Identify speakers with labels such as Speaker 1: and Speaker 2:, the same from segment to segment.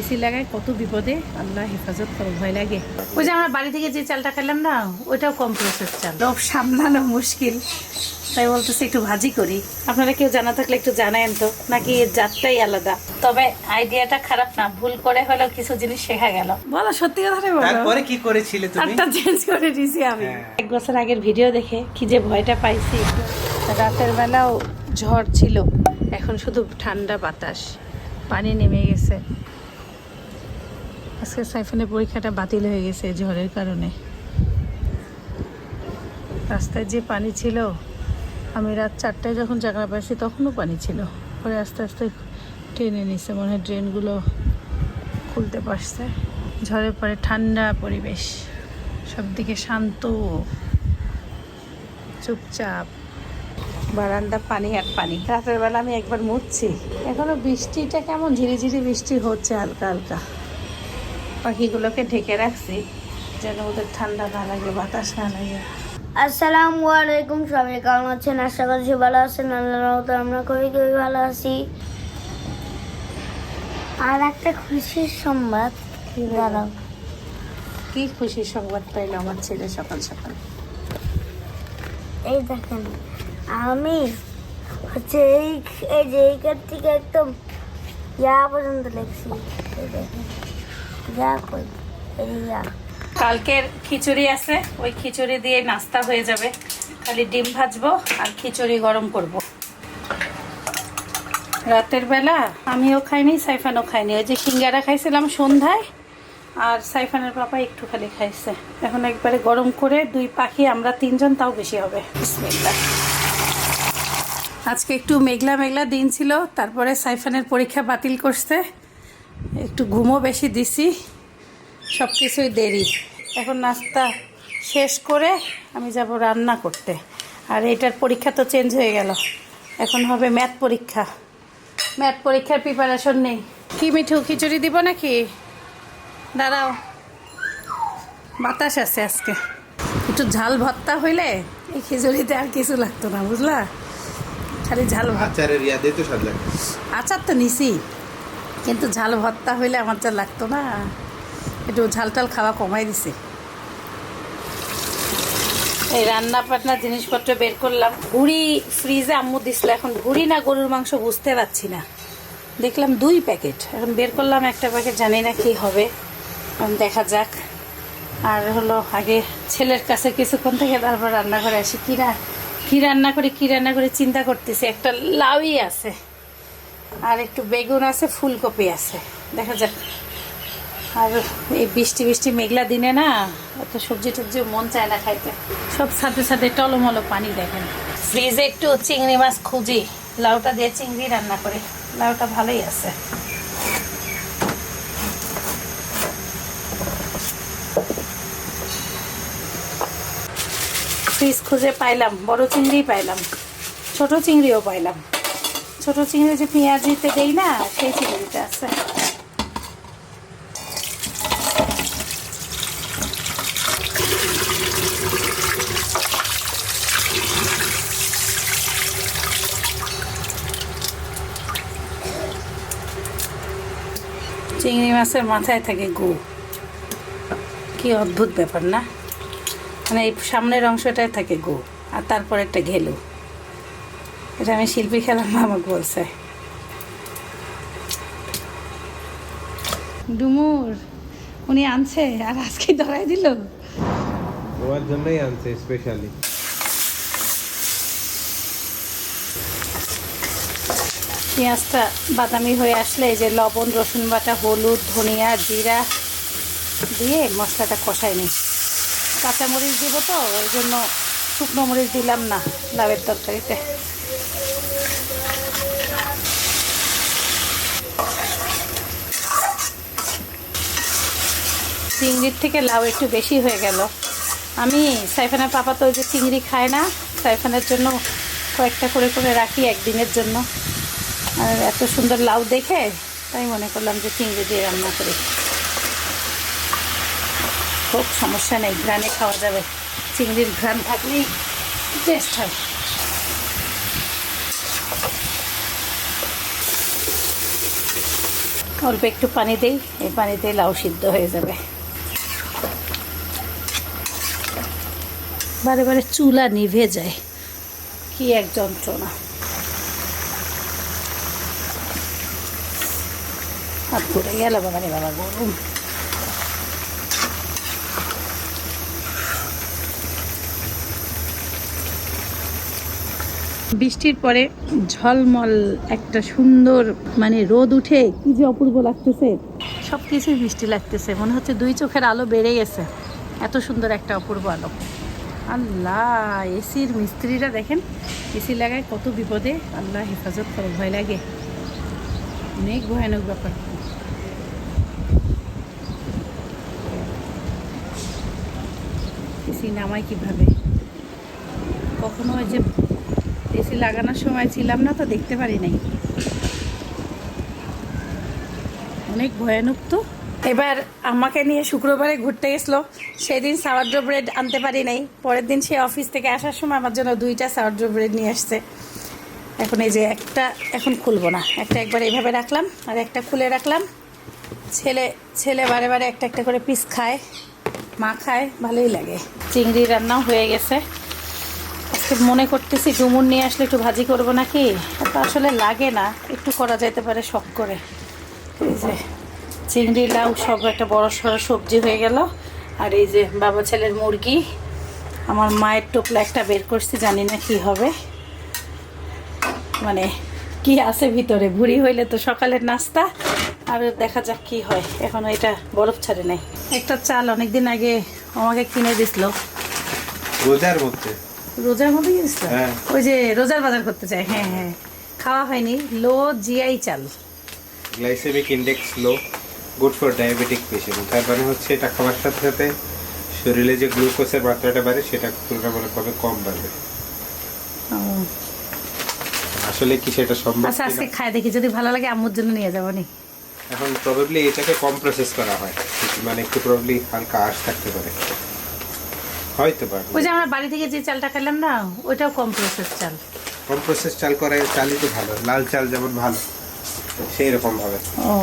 Speaker 1: AC লাগায় কত বিপদে আল্লাহ হেফাজত করো ভয় লাগে। ওই যে আমরা বাড়ি থেকে যে চালটা খেলাম না ওইটাও কম প্রসেস চাল। লোভ সামলানো মুশকিল। তাই বলতেছে একটু ভাজি করি। আপনারা কেউ জানা থাকলে একটু জানায়েন তো নাকি এর জাতটাই আলাদা। তবে আইডিয়াটা খারাপ না ভুল করে হলেও কিছু জিনিস শেখা গেল। বলো সত্যি কথা বলো।
Speaker 2: তারপরে কি করেছিলে তুমি?
Speaker 1: আটটা চেঞ্জ করে দিয়েছি আমি।
Speaker 2: হ্যাঁ।
Speaker 1: এক বছর আগের ভিডিও দেখে কি যে ভয়টা পাইছি। রাতের বেলাও ঝড় ছিল এখন শুধু ঠান্ডা বাতাস পানি নেমে গেছে। আজকে সাইফানের পরীক্ষাটা বাতিল হয়ে গেছে ঝড়ের কারণে। রাস্তায় যে পানি ছিল, আমি রাত চারটায় যখন জায়গা পাইছি তখনও পানি ছিল। পরে আস্তে আস্তে টেনে নিছে, মনে হয় ড্রেনগুলো খুলতে পারছে। ঝড়ের পরে ঠান্ডা পরিবেশ সব দিকে শান্ত। চুপচাপ। বারান্দা পানি আর পানি। রাতের বেলা আমি একবার মুছছি। এখনও বৃষ্টিটা কেমন? ঝিরিঝিরি বৃষ্টি হচ্ছে হালকা হালকা। পাখিগুলোকে ঢেকে রাখছি যেন ওদের ঠান্ডা না লাগে বাতাস না লাগে।
Speaker 3: আসসালামু আলাইকুম সবাই কেমন আছেন? আশা করছি ভালো আছেন। আল্লাহ আমরা খুবই খুবই ভালো আছি। আর একটা খুশির সংবাদ দাঁড়াও।
Speaker 1: কি খুশি সংবাদ পাইলো আমার ছেলে সকাল সকাল?
Speaker 3: এই দেখেন আমি হচ্ছে এই এই যে এইখান থেকে একদম ইয়া পর্যন্ত লিখছি এই দেখেন।
Speaker 1: কালকের খিচুড়ি আছে, ওই খিচুড়ি দিয়ে নাস্তা হয়ে যাবে। খালি ডিম ভাজবো আর খিচুড়ি গরম করব। রাতের বেলা আমিও খাইনি, সাইফানও খাইনি। ওই যে সিঙ্গারা খাইছিলাম সন্ধ্যায়, আর সাইফানের পাপা একটু খালি খাইছে। এখন একবারে গরম করে দুই পাখি, আমরা তিনজন, তাও বেশি হবে। আজকে একটু মেঘলা মেঘলা দিন ছিল, তারপরে সাইফানের পরীক্ষা বাতিল করছে। একটু ঘুমও বেশি দিছি সব কিছুই দেরি। এখন নাস্তা শেষ করে আমি যাব রান্না করতে। আর এটার পরীক্ষা তো চেঞ্জ হয়ে গেল। এখন হবে ম্যাথ পরীক্ষা। ম্যাথ পরীক্ষার প্রিপারেশন নেই। কি মিঠু খিচুড়ি দিব নাকি? দাঁড়াও। বাতাস আছে আজকে। একটু ঝাল ভর্তা হইলে এই খিচুড়িতে আর কিছু লাগতো না বুঝলা? খালি ঝাল ভাত
Speaker 2: আচারের তো স্বাদ লাগে।
Speaker 1: আচার তো নিছি। কিন্তু ঝাল ভর্তা হইলে আমার যা লাগতো না। একটু ঝাল টাল খাওয়া কমাই দিছে। এই রান্না বান্না জিনিসপত্র বের করলাম। ভুড়ি ফ্রিজে আম্মু দিছিল এখন। ভুড়ি না গরুর মাংস বুঝতে পারছি না। দেখলাম দুই প্যাকেট। এখন বের করলাম একটা প্যাকেট, জানি না কি হবে। এখন দেখা যাক। আর হলো আগে ছেলের কাছে কিছুক্ষণ থেকে তারপর রান্না করে আসি। কী রা কী রান্না করে, কী রান্না করে চিন্তা করতেছি? একটা লাউই আছে। আর একটু বেগুন আছে, ফুলকপি আছে। দেখা যাক। আর এই বৃষ্টি বৃষ্টি মেঘলা দিনে না, অত সবজি টবজি মন চায় না খাইতে। সব সাথে সাথে টলমলো পানি দেখেন। ফ্রিজে একটু চিংড়ি মাছ খুঁজি, লাউটা দিয়ে চিংড়ি রান্না করে। লাউটা ভালোই আছে। ফ্রিজ খুঁজে পাইলাম, বড় চিংড়ি পাইলাম। ছোট চিংড়িও পাইলাম। ছোট চিংড়ি যে পেঁয়াজিতে দেই না, সেই চিংড়িটা আছে। চিংড়ি মাছের মাথায় থাকে গু। কি অদ্ভুত ব্যাপার না? মানে এই সামনের অংশটায় থাকে গু, আর তারপর একটা ঘেলু। এটা আমি শিল্পী খেলাম আমাকে বলছে। ডুমুর উনি আনছে আর আজকে ধরাই দিল।
Speaker 2: তোমার জন্যই আনছে স্পেশালি
Speaker 1: পেঁয়াজটা বাদামি হয়ে আসলে এই যে লবণ রসুন বাটা হলুদ ধনিয়া জিরা দিয়ে মশলাটা কষাই নিই। কাঁচামরিচ দিব তো ওই জন্য শুকনো মরিচ দিলাম না লাউয়ের তরকারিতে। চিংড়ির থেকে লাউ একটু বেশি হয়ে গেল। আমি সাইফানের পাপা তো ওই যে চিংড়ি খায় না, সাইফানের জন্য কয়েকটা করে করে রাখি একদিনের জন্য। আর এত সুন্দর লাউ দেখে তাই মনে করলাম যে চিংড়ি দিয়ে রান্না করি। খুব সমস্যা নেই, ঘ্রাণে খাওয়া যাবে। চিংড়ির ঘ্রাণ থাকলেই টেস্ট হয়। অল্প একটু পানি দেই, এই পানিতে লাউ সিদ্ধ হয়ে যাবে। বারে বারে চুলা নিভে যায়। কি এক যন্ত্রণা। হাত গেল বাবা রে বাবা গরম বৃষ্টির পরে ঝলমল একটা সুন্দর মানে রোদ উঠে কি যে অপূর্ব লাগতেছে। সব কিছুই বৃষ্টি লাগতেছে মনে হচ্ছে দুই চোখের আলো বেড়ে গেছে। এত সুন্দর একটা অপূর্ব আলো। আল্লাহ, এসির মিস্ত্রিরা দেখেন, এসি লাগায় কত বিপদে। আল্লাহ হেফাজত করো ভয় লাগে। অনেক ভয়ানক ব্যাপার। এসি নামাই কীভাবে? কখনো ওই যে এসি লাগানোর সময় ছিলাম না তো, দেখতে পারি নাই। অনেক ভয়ানক তো। এবার আমাকে নিয়ে শুক্রবারে ঘুরতে গেছিল। সেদিন সাওয়ার্ড্রো ব্রেড আনতে পারি নাই। পরের দিন সে অফিস থেকে আসার সময় আমার জন্য দুইটা সাওয়ার্ড্রো ব্রেড নিয়ে আসছে। এখন এই যে একটা এখন খুলবো না। একটা একবার এইভাবে রাখলাম আর একটা খুলে রাখলাম। ছেলে ছেলে বারে বারে একটা একটা করে পিস খায়, মা খায়, ভালোই লাগে। চিংড়ি রান্নাও হয়ে গেছে। আজকে মনে করতেছি ডুমুর নিয়ে আসলে একটু ভাজি করব নাকি? আসলে লাগে না। একটু করা যেতে পারে শখ করে। এই যে চিংড়ি লাউ সব একটা বড় সড়ো সবজি হয়ে গেল। আর এই যে বাবা ছেলের মুরগি আমার মায়ের টোপলা একটা বের করছি জানি না কি হবে। মানে কি আছে ভিতরে ভুড়ি হইলে তো সকালের নাস্তা আর দেখা যাক কি হয়। এখন এটা বরফ ছাড়ে নাই। একটা চাল অনেকদিন আগে আমাকে কিনে দিছিল।
Speaker 2: রোজার মধ্যে।
Speaker 1: রোজার মধ্যে কিনেছিল
Speaker 2: হ্যাঁ।
Speaker 1: ওই যে রোজার বাজার করতে চাই হ্যাঁ হ্যাঁ। খাওয়া হয়নি লো জিআই চাল।
Speaker 2: Glycemic index low. Good for diabetic patient তার মানে হচ্ছে এটা খাওয়ার সাথে সাথে শরীরে যে গ্লুকোজের মাত্রাটা বাড়ে সেটা তুলনামূলকভাবে কম বাড়বে। আসলে কি সেটা সম্ভব
Speaker 1: আচ্ছা আজকে খাই দেখি যদি ভালো লাগে আম্মুর জন্য নিয়ে যাব নি।
Speaker 2: এখন প্রবাবলি এটাকে কম প্রসেস করা হয়। মানে একটু প্রবাবলি হালকা আশ থাকতে পারে। হয়তো পারে
Speaker 1: ওই যে আমরা বাড়ি থেকে যে চালটা খেলাম না ওইটাও কম প্রসেস চাল।
Speaker 2: কম প্রসেস চাল করে চালই তো ভালো। লাল চাল যেমন ভালো সেই রকম ভাবে।
Speaker 1: ও।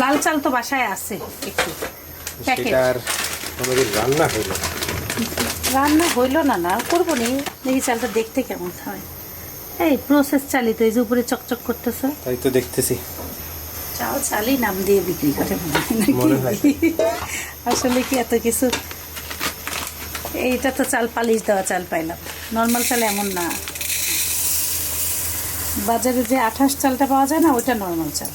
Speaker 1: লাল চাল তো বাসায় আছে একটু।
Speaker 2: কোনোদিন রান্না হইল
Speaker 1: রান্না হইল না না করব নি দেখি চালটা দেখতে কেমন হয়। এই প্রসেস চালই তো এই যে উপরে চকচক করতেছে।
Speaker 2: তাই তো দেখতেছি।
Speaker 1: চাল চালই নাম দিয়ে বিক্রি করে মনে হয়। আসলে কি এত কিছু? এইটা তো চাল পালিশ দেওয়া চাল পাইলাম। নর্মাল চাল এমন না। বাজারে যে আঠাশ চালটা পাওয়া যায় না ওইটা নর্মাল চাল।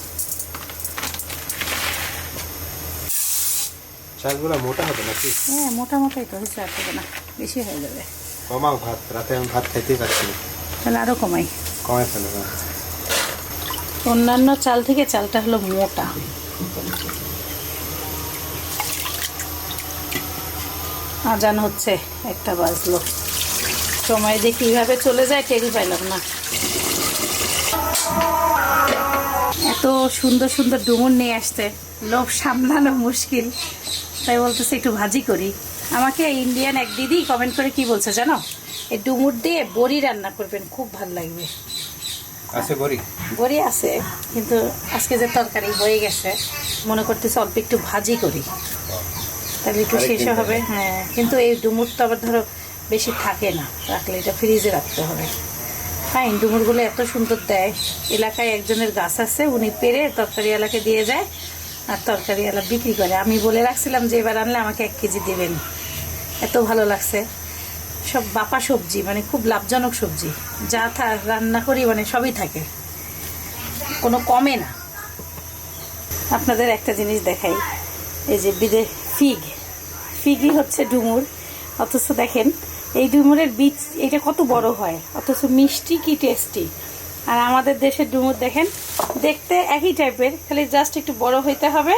Speaker 2: চালগুলো মোটা হবে নাকি?
Speaker 1: হ্যাঁ মোটা মোটাই তো হয়েছে আর হবে না বেশি হয়ে যাবে।
Speaker 2: কমাও ভাত রাতে আমি ভাত খাইতেই পারছি না।
Speaker 1: তাহলে আরও কমাই।
Speaker 2: কমাই ফেলো
Speaker 1: অন্যান্য চাল থেকে চালটা হলো মোটা। আজান হচ্ছে একটা বাজলো। সময় যে কীভাবে চলে যায় টেরি পাইলাম না। এত সুন্দর সুন্দর ডুমুর নিয়ে আসতে লোভ সামলানো মুশকিল। তাই বলতেছে একটু ভাজি করি। আমাকে ইন্ডিয়ান এক দিদি কমেন্ট করে কি বলছে জানো? এই ডুমুর দিয়ে বড়ি রান্না করবেন খুব ভালো লাগবে।
Speaker 2: আছে বড়ি?
Speaker 1: বড়ি আছে কিন্তু আজকে যে তরকারি হয়ে গেছে মনে করতেছে অল্প একটু ভাজি করি। তাহলে একটু শেষও হবে হ্যাঁ। কিন্তু এই ডুমুর তো আবার ধরো বেশি থাকে না রাখলে এটা ফ্রিজে রাখতে হবে। হ্যাঁ ডুমুরগুলো এত সুন্দর দেয়। এলাকায় একজনের গাছ আছে উনি পেরে তরকারি তরকারিওয়ালাকে দিয়ে যায়। আর তরকারি তরকারিওয়ালা বিক্রি করে। আমি বলে রাখছিলাম যে এবার আনলে আমাকে এক কেজি দেবেন। এত ভালো লাগছে। সব বাপা সবজি মানে খুব লাভজনক সবজি। যা রান্না করি মানে সবই থাকে। কোনো কমে না। আপনাদের একটা জিনিস দেখাই। এই যে বিদে ফিগ। ফিগই হচ্ছে ডুমুর। অথচ দেখেন, এই ডুমুরের বীজ, এটা কত বড় হয়। অথচ মিষ্টি কি টেস্টি। আর আমাদের দেশের ডুমুর দেখেন, দেখতে একই টাইপের খালি জাস্ট একটু বড় হইতে হবে,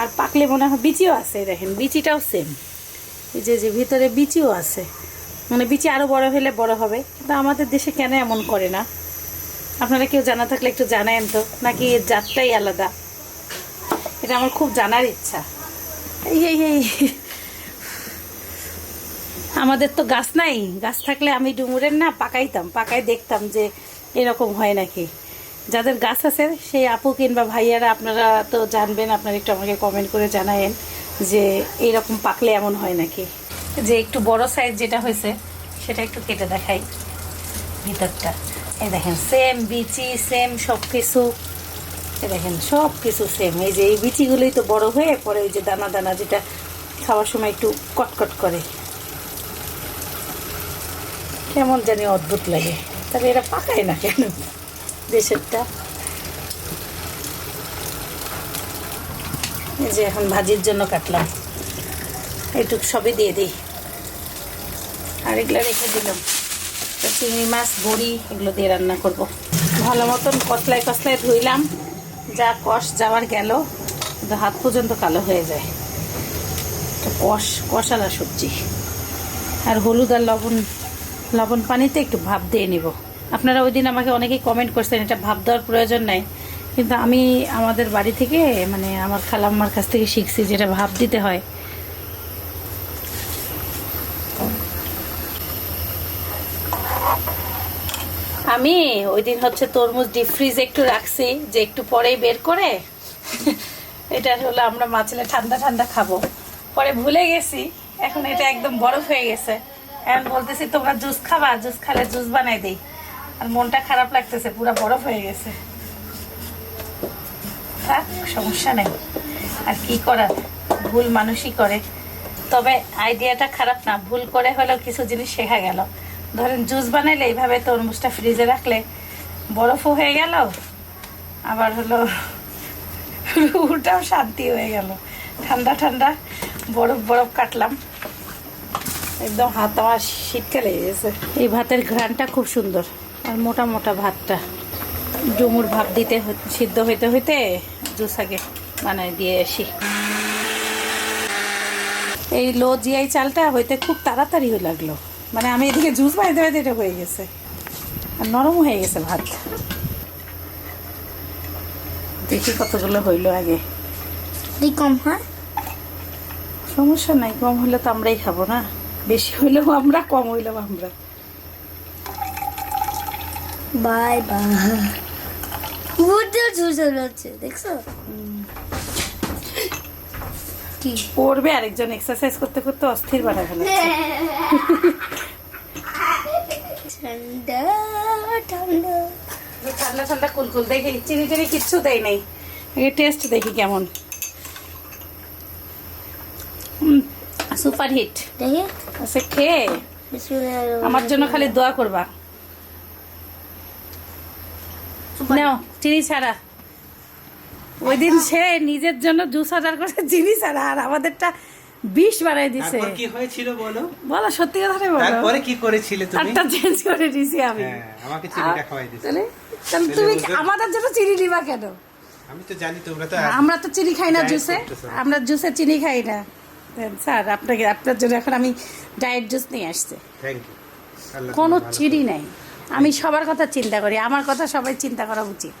Speaker 1: আর পাকলে মনে হয় বিচিও আছে, দেখেন, বিচিটাও সেম এই যে যে ভিতরে বিচিও আছে মানে বিচি আরও বড় হলে বড় হবে, কিন্তু আমাদের দেশে কেন এমন করে না? আপনারা কেউ জানা থাকলে একটু জানায়েন তো, নাকি এর জাতটাই আলাদা? এটা আমার খুব জানার ইচ্ছা। এই এই এই। আমাদের তো গাছ নাই, গাছ থাকলে আমি ডুমুরের না পাকাইতাম পাকাই দেখতাম যে এরকম হয় নাকি? যাদের গাছ আছে, সেই আপু কিংবা ভাইয়ারা, আপনারা তো জানবেন, আপনারা একটু আমাকে কমেন্ট করে জানায়েন যে এরকম পাকলে এমন হয় নাকি? যে একটু বড় সাইজ যেটা হয়েছে, সেটা একটু কেটে দেখাই ভিতরটা। এই দেখেন সেম বিচি সেম সব কিছু এ দেখেন সব কিছু সেম এই যে এই বিচিগুলোই তো বড় হয়ে পরে ওই যে দানা দানা যেটা খাওয়ার সময় একটু কটকট করে। কেমন জানি অদ্ভুত লাগে। তবে এরা পাকায় না কেন দেশেরটা এই যে এখন ভাজির জন্য কাটলাম। এইটুকু সবই দিয়ে দিই। আর এগুলো রেখে দিলাম। চিংড়ি মাছ, বড়ি, এগুলো দিয়ে রান্না করব। ভালো মতন কসলায় কসলায় ধুইলাম। যা কষ যাওয়ার গেল। কিন্তু হাত পর্যন্ত কালো হয়ে যায়। তো কষ কষালা সবজি। আর হলুদ আর লবণ লবণ পানিতে একটু ভাপ দিয়ে নিব। আপনারা ওই দিন আমাকে অনেকেই কমেন্ট করছেন, এটা ভাপ দেওয়ার প্রয়োজন নাই। কিন্তু আমি আমাদের বাড়ি থেকে মানে আমার খালাম্মার কাছ থেকে শিখছি যেটা ভাপ দিতে হয়। আমি ওই দিন হচ্ছে তরমুজ ডিপ ফ্রিজে একটু রাখছি, যে একটু পরেই বের করে। এটা হলো আমরা মাছলে ঠান্ডা ঠান্ডা খাব। পরে ভুলে গেছি, এখন এটা একদম বরফ হয়ে গেছে। এখন বলতেছি, তোমরা জুস খাবা? জুস খালে জুস বানাই দেই। আর মনটা খারাপ লাগতেছে, পুরো বরফ হয়ে গেছে। সমস্যা নেই। আর কি করার? ভুল মানুষই করে। তবে আইডিয়াটা খারাপ না, ভুল করে হলেও কিছু জিনিস শেখা গেল। ধরেন, জুস বানাইলে এইভাবে তরমুজটা ফ্রিজে রাখলে বরফও হয়ে গেল, আবার হলো ওটাও শান্তি হয়ে গেল। ঠান্ডা ঠান্ডা, বরফ বরফ কাটলাম। একদম হাত শীতকালে গেছে এই ভাতের ঘ্রাণটা খুব সুন্দর। আর মোটা মোটা ভাতটা। ডুমুর ভাত দিতে সিদ্ধ হইতে হইতে জুস আগে বানাই দিয়ে আসি। এই লো জিআই চালটা হইতে খুব তাড়াতাড়ি হয়ে লাগল। মানে আমি এদিকে জুস বানাইতে বানাইতে এটা হয়ে গেছে। আর নরম হয়ে গেছে ভাত। দেখি কতগুলো হইল আগে।
Speaker 3: কম হয়?
Speaker 1: সমস্যা নাই কম হলে তো আমরাই খাব না। বেশি হইলেও আমরা কম হইলেও আমরা।
Speaker 3: Bye bye. বুঝতে হচ্ছে দেখছ? কি?
Speaker 1: পড়বে আরেকজন এক্সারসাইজ করতে করতে অস্থির বাড়া ফেলেছে
Speaker 3: ঠান্ডা ঠান্ডা।
Speaker 1: ঠান্ডা ঠান্ডা কুলকুল দেখি চিনি টিনি কিচ্ছু দেয় নাই। আগে টেস্ট দেখি কেমন। Super hit.
Speaker 3: দেখি।
Speaker 1: আচ্ছা খেয়ে আমার জন্য খালি দোয়া করবা। নাও চিনি ছাড়া। ওই দিন সে নিজের জন্য জুস অর্ডার করে চিনি ছাড়া আর আমাদেরটা বিষ বাড়াই দিছে।
Speaker 2: কি হয়েছিল বলো?
Speaker 1: বলো সত্যি কথা বলো।
Speaker 2: তারপরে কি করেছিলে তুমি?
Speaker 1: তারটা চেঞ্জ করে দিছি আমি।
Speaker 2: হ্যাঁ আমাকে চিনিটা খাওয়াই দিছো।
Speaker 1: তাহলে তুমি আমাদের জন্য চিনি নিবা কেন?
Speaker 2: আমি তো জানি তোমরা তো
Speaker 1: আমরা তো চিনি খাই না জুসে। আমরা জুসে চিনি খাই না। স্যার আপনাকে আপনার জন্য এখন আমি ডায়েট জুস নিয়ে আসছি। কোনো চিনি নাই। আমি সবার কথা চিন্তা করি। আমার কথা সবাই চিন্তা করা উচিত।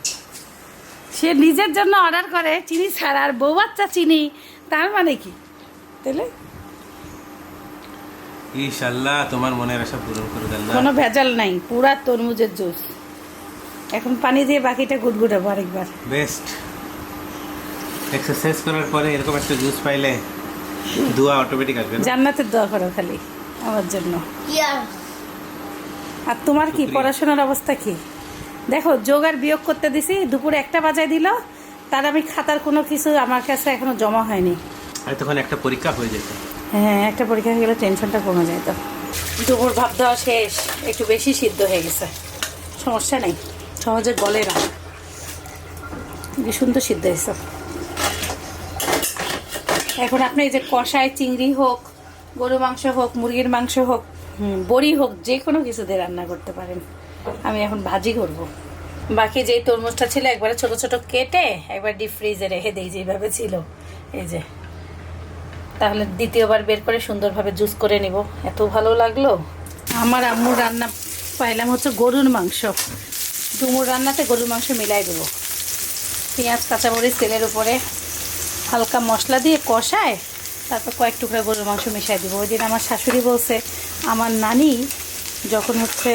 Speaker 1: সে নিজের জন্য অর্ডার করে চিনি ছাড়া আর বউ বাচ্চা চিনি তার মানে কি? তাহলে
Speaker 2: ইনশাআল্লাহ তোমার মনের আশা পূরণ করে দেন
Speaker 1: কোনো ভেজাল নাই পুরা তরমুজের জুস। এখন পানি দিয়ে বাকিটা গুটগুটাবো আরেকবার।
Speaker 2: বেস্ট এক্সারসাইজ করার পরে এরকম একটা জুস পাইলে দোয়া অটোমেটিক আসবে
Speaker 1: জান্নাতের দোয়া করো খালি আমার জন্য। আর তোমার কি পড়াশোনার অবস্থা কি? দেখো যোগ আর বিয়োগ করতে দিছি দুপুরে একটা বাজায় দিল তার আমি খাতার কোনো কিছু আমার কাছে এখনও জমা হয়নি।
Speaker 2: আর তখন একটা পরীক্ষা হয়ে যেত।
Speaker 1: হ্যাঁ একটা পরীক্ষা হয়ে গেলে টেনশনটা কমে যায় তো দুপুর ভাব দেওয়া শেষ একটু বেশি সিদ্ধ হয়ে গেছে। সমস্যা নেই সহজে গলে না। কি সুন্দর সিদ্ধ হয়েছে। এখন আপনি এই যে কষায় চিংড়ি হোক গরু মাংস হোক, মুরগির মাংস হোক বড়ি হোক, যে কোনো কিছু দিয়ে রান্না করতে পারেন। আমি এখন ভাজি করব। বাকি যেই তরমুজটা ছিল একবারে ছোট ছোট কেটে একবার ডিপ ফ্রিজে রেখে দিই, যেভাবে ছিল। এই যে। তাহলে দ্বিতীয়বার বের করে সুন্দরভাবে জুস করে নিব। এত ভালো লাগল। আমার আম্মুর রান্না পাইলাম হচ্ছে গরুর মাংস। ডুমুর রান্নাতে গরুর মাংস মিলাই দেবো। পেঁয়াজ, কাঁচামরিচ, তেলের উপরে। হালকা মশলা দিয়ে কষায় তারপর কয়েক টুকরা গরুর মাংস মিশাই দেবো। ওই দিন আমার শাশুড়ি বলছে আমার নানি যখন হচ্ছে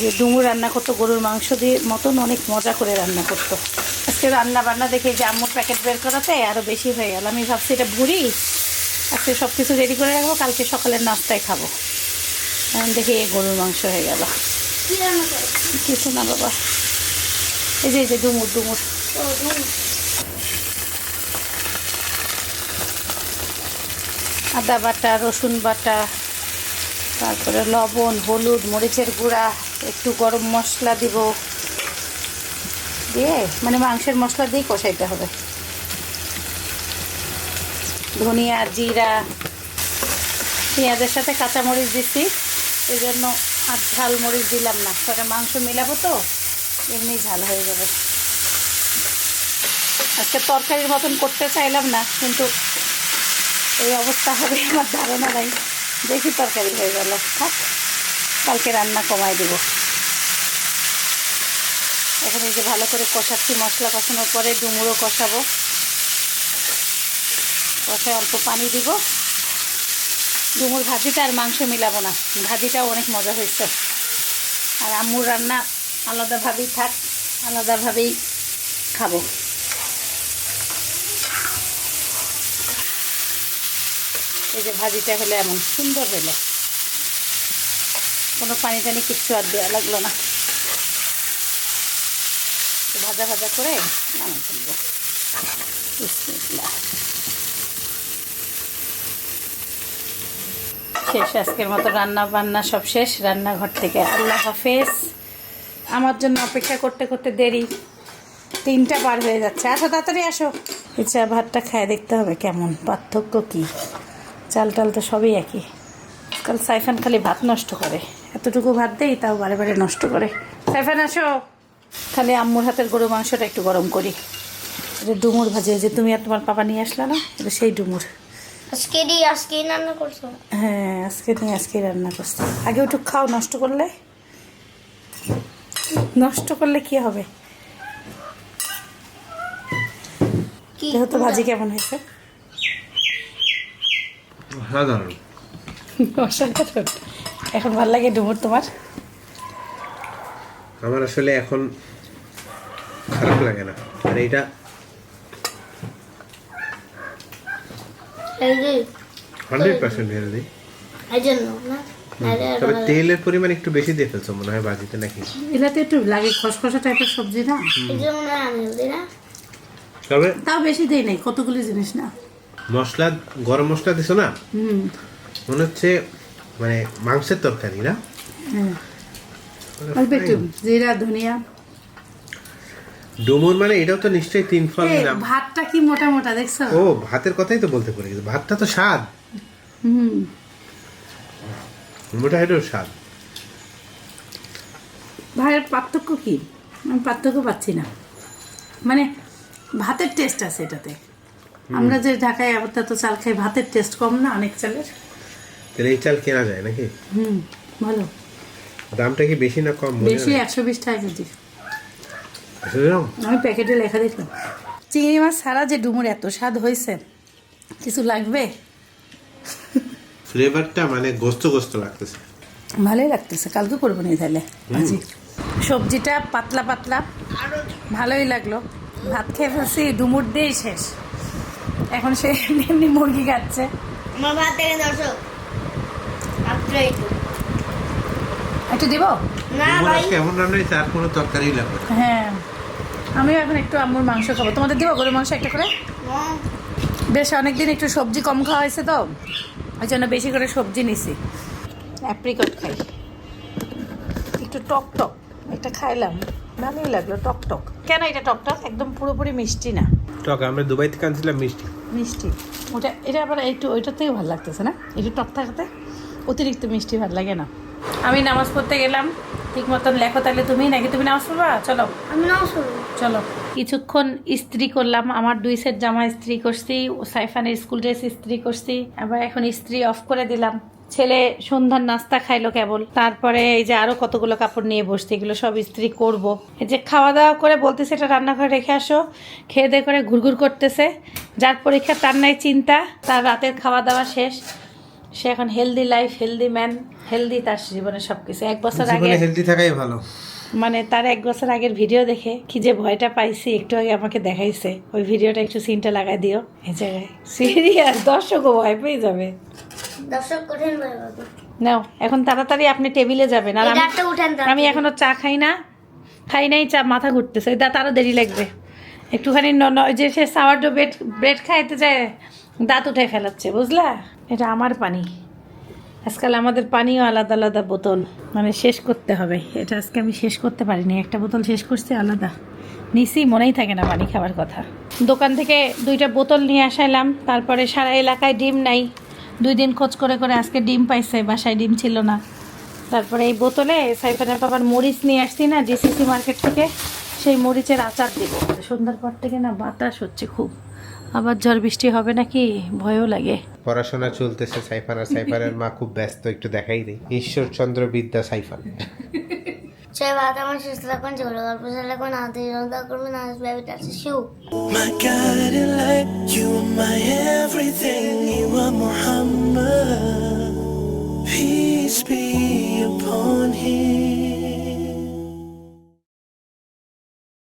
Speaker 1: যে ডুমুর রান্না করতো গরুর মাংস দিয়ে মতন অনেক মজা করে রান্না করতো। আজকে রান্না বান্না দেখে যে আম্মুর প্যাকেট বের করাতে আরও বেশি হয়ে গেল। আমি ভাবছি এটা ভুড়ি আজকে সব কিছু রেডি করে রাখব কালকে সকালের নাস্তায় খাব। এখন দেখি এই গরুর মাংস হয়ে গেল। কিছু না বাবা। এই যে এই যে ডুমুর ডুমুর
Speaker 3: ও ধুন
Speaker 1: আদা বাটা, রসুন বাটা, তারপরে লবণ, হলুদ, মরিচের গুঁড়া, একটু গরম মশলা দিব। দিয়ে মানে মাংসের মশলা দিয়ে কষাইতে হবে। ধনিয়া, জিরা, পেঁয়াজের সাথে কাঁচামরিচ দিচ্ছি এই জন্য আর ঝাল মরিচ দিলাম না। পরে মাংস মেলাবো তো, এমনি ঝাল হয়ে যাবে। আজকে তরকারির মতন করতে চাইলাম না, কিন্তু এই অবস্থা হবে, আমার ধারণা নাই। দেখি তরকারি হয়ে গেল। থাক, কালকে রান্না কমাই দেব। এখন যে ভালো করে কষাচ্ছি, মশলা কষানোর পরে ডুমুরও কষাবো। কষায় অল্প পানি দিব। ডুমুর ভাজিটা আর মাংস মিলাবো না। ভাজিটাও অনেক মজা হয়েছে। আর আম্মুর রান্না আলাদাভাবেই থাক, আলাদাভাবেই খাব। এই যে ভাজিটা হলে এমন সুন্দর হলো। কোনো পানি টানি কিচ্ছু আর দেওয়া লাগল না। ভাজা ভাজা করে ফেলব। শেষ, আজকের মতো রান্না বান্না সব শেষ। রান্নাঘর থেকে আল্লাহ হাফেজ। আমার জন্য অপেক্ষা করতে করতে দেরি। তিনটা বার হয়ে যাচ্ছে। আসো, তাড়াতাড়ি আসো। ইচ্ছা ভাতটা খায় দেখতে হবে কেমন। পার্থক্য কী? চাল টাল তো সবই একই। কাল সাইফান খালি ভাত নষ্ট করে। এতটুকু ভাত দেই তাও বারে বারে নষ্ট করে। সাইফান আসো। খালি আম্মুর হাতের গরু মাংসটা একটু গরম করি। এটা ডুমুর ভাজে যে তুমি আর তোমার পাপা নিয়ে আসলা না এটা সেই ডুমুর।
Speaker 3: আজকে দি আজকে রান্না করছ?
Speaker 1: হ্যাঁ আজকে নিয়ে আজকে রান্না করছি। আগে একটু খাও নষ্ট করলে? নষ্ট করলে কি হবে? যেহেতু ভাজি কেমন হয়েছে?
Speaker 2: সাধারণ
Speaker 1: অসাধারণ এখন ভালো লাগে ডুমুর তোমার?
Speaker 2: আমার আসলে এখন খারাপ লাগে না। আর এটা হান্ড্রেড পার্সেন্ট হেলদি তবে তেলের পরিমাণ একটু বেশি দিয়ে ফেলছো মনে হয় বাজিতে নাকি?
Speaker 1: এলাতে একটু লাগে খসখসা টাইপের সবজি না?
Speaker 2: তবে
Speaker 1: তাও বেশি দেই নাই কতগুলি জিনিস না?
Speaker 2: মশলা গরম মশলা দিছো না?
Speaker 1: হুম।
Speaker 2: মনে হচ্ছে মানে মাংসের তরকারি না?
Speaker 1: হ্যাঁ। অল্প একটু জিরা ধনিয়া।
Speaker 2: ডুমুর মানে এটাও তো নিশ্চয়ই তিন ফল নাম
Speaker 1: ভাতটা কি মোটা মোটা দেখছ?
Speaker 2: ও ভাতের কথাই তো বলতে পারি। ভাতটা তো স্বাদ।
Speaker 1: হুম।
Speaker 2: মোটা এটাও স্বাদ।
Speaker 1: ভাইয়ের পার্থক্য কি? আমি পার্থক্য পাচ্ছি না। মানে ভাতের টেস্ট আছে এটাতে। আমরা যে ঢাকায় আবার আপাতত চাল খাই ভাতের টেস্ট কম না অনেক চালের?
Speaker 2: তাহলে এই চাল কেনা যায় নাকি?
Speaker 1: হুম ভালো
Speaker 2: দামটা কি বেশি না কম
Speaker 1: বেশি? একশো বিশ টাকা কেজি? আমি প্যাকেটে লেখা দেখলাম। চিংড়ি মাছ ছাড়া যে ডুমুর এত স্বাদ হয়েছে কিছু লাগবে?
Speaker 2: ফ্লেভারটা মানে গোস্ত গোস্ত লাগতেছে।
Speaker 1: ভালোই লাগতেছে কালকে করব নি তাহলে সবজিটা পাতলা পাতলা ভালোই লাগল। ভাত খেয়ে ফেলছি ডুমুর দিয়েই শেষ। এখন সে এমনি মুরগি খাচ্ছে।
Speaker 3: আমার ভাত দেখে দর্শক মাত্র একটু।
Speaker 1: একটু দিব?
Speaker 3: না ভাই।
Speaker 2: আজকে এমন রান্না হয়েছে আর কোনো তরকারি লাগবে
Speaker 1: হ্যাঁ। আমিও এখন একটু আম্মুর মাংস খাব। তোমাদের দিব গরুর মাংস একটা করে?
Speaker 3: না,
Speaker 1: বেশ অনেকদিন একটু সবজি কম খাওয়া হয়েছে তো। ওই জন্য বেশি করে সবজি নিছি। অ্যাপ্রিকট খাই। একটু টক টক একটা খাইলাম। ভালোই লাগল টক টক। কেন এটা টক টক? একদম পুরোপুরি মিষ্টি না।
Speaker 2: টক আমরা দুবাই থেকে আনছিলাম মিষ্টি।
Speaker 1: মিষ্টি। ওটা এটা আবার একটু ওইটার থেকে ভালো লাগতেছে না? একটু টক থাকতে? অতিরিক্ত মিষ্টি ভালো লাগে না। আমি নামাজ পড়তে গেলাম ঠিক মতন লেখো তাহলে তুমি? নাকি তুমি নামাজ পড়বা? চলো।
Speaker 3: আমি নাও শুরু
Speaker 1: চলো। কিছুক্ষণ ইস্ত্রি করলাম আমার দুই সেট জামা ইস্ত্রি করছি সাইফানের স্কুল ড্রেস ইস্ত্রি করছি আবার এখন ইস্ত্রি অফ করে দিলাম। ছেলে সন্ধ্যার নাস্তা খাইলো কেবল। তারপরে এই যে আরও কতগুলো কাপড় নিয়ে বসতে এগুলো সব ইস্ত্রি করব। এই যে খাওয়া দাওয়া করে বলতেছে, এটা রান্নাঘরে রেখে আসো। খেয়ে দিয়ে করে ঘুরঘুর করতেছে। যার পরীক্ষা তার নাই চিন্তা, তার রাতের খাওয়া দাওয়া শেষ। সে এখন healthy life healthy man healthy তার জীবনে সবকিছু। এক বছর আগে
Speaker 2: হেলদি থাকাই ভালো।
Speaker 1: মানে তার এক বছর আগের ভিডিও দেখে কি যে ভয়টা পাইছি একটু আগে আমাকে দেখাইছে। ওই ভিডিওটা একটু সিনটা লাগাই দিও। এই জায়গায়। সিরিয়াস দর্শকও ভয় পেয়ে যাবে।
Speaker 3: দর্শক কঠিন
Speaker 1: নাও এখন তাড়াতাড়ি আপনি টেবিলে যাবেন। আর আমি- এখনও চা খাই না। খাই নাই চা মাথা ঘুরতেছে। এটা তারও দেরি লাগবে। একটুখানি যে সে সাওয়ারডো ব্রেড ব্রেড খাইতে যায় দাঁত উঠে ফেলাচ্ছে বুঝলা? এটা আমার পানি। আজকাল আমাদের পানিও আলাদা আলাদা বোতল। মানে শেষ করতে হবে। এটা আজকে আমি শেষ করতে পারিনি। একটা বোতল শেষ করছি, আলাদা। নিছি, মনেই থাকে না পানি খাওয়ার কথা। দোকান থেকে দুইটা বোতল নিয়ে আসাইলাম। তারপরে সারা এলাকায় ডিম নাই। দুই দিন খোঁজ করে করে আজকে ডিম পাইছে, বাসায় ডিম ছিল না। তারপরে এই বোতলে সাইফানের বাবার মরিচ নিয়ে আসছি না, জিসিসি মার্কেট থেকে। সেই মরিচের আচার দিব। সন্ধ্যার পর থেকে না বাতাস হচ্ছে খুব। আবার ঝড় বৃষ্টি হবে নাকি? ভয়ও লাগে।
Speaker 2: পড়াশোনা চলতেছে সাইফান আর সাইফানের মা খুব ব্যস্ত একটু দেখাই দেয় ঈশ্বরচন্দ্র বিদ্যা সাইফান।
Speaker 3: ভাত আমার সুস্থ থাকুন যেগুলো গল্প থাকুন আদি রোজা করবেন আজ বেবিটা আছে শিউ।
Speaker 4: My guiding light, you are my everything, you are Muhammad. Peace be upon him.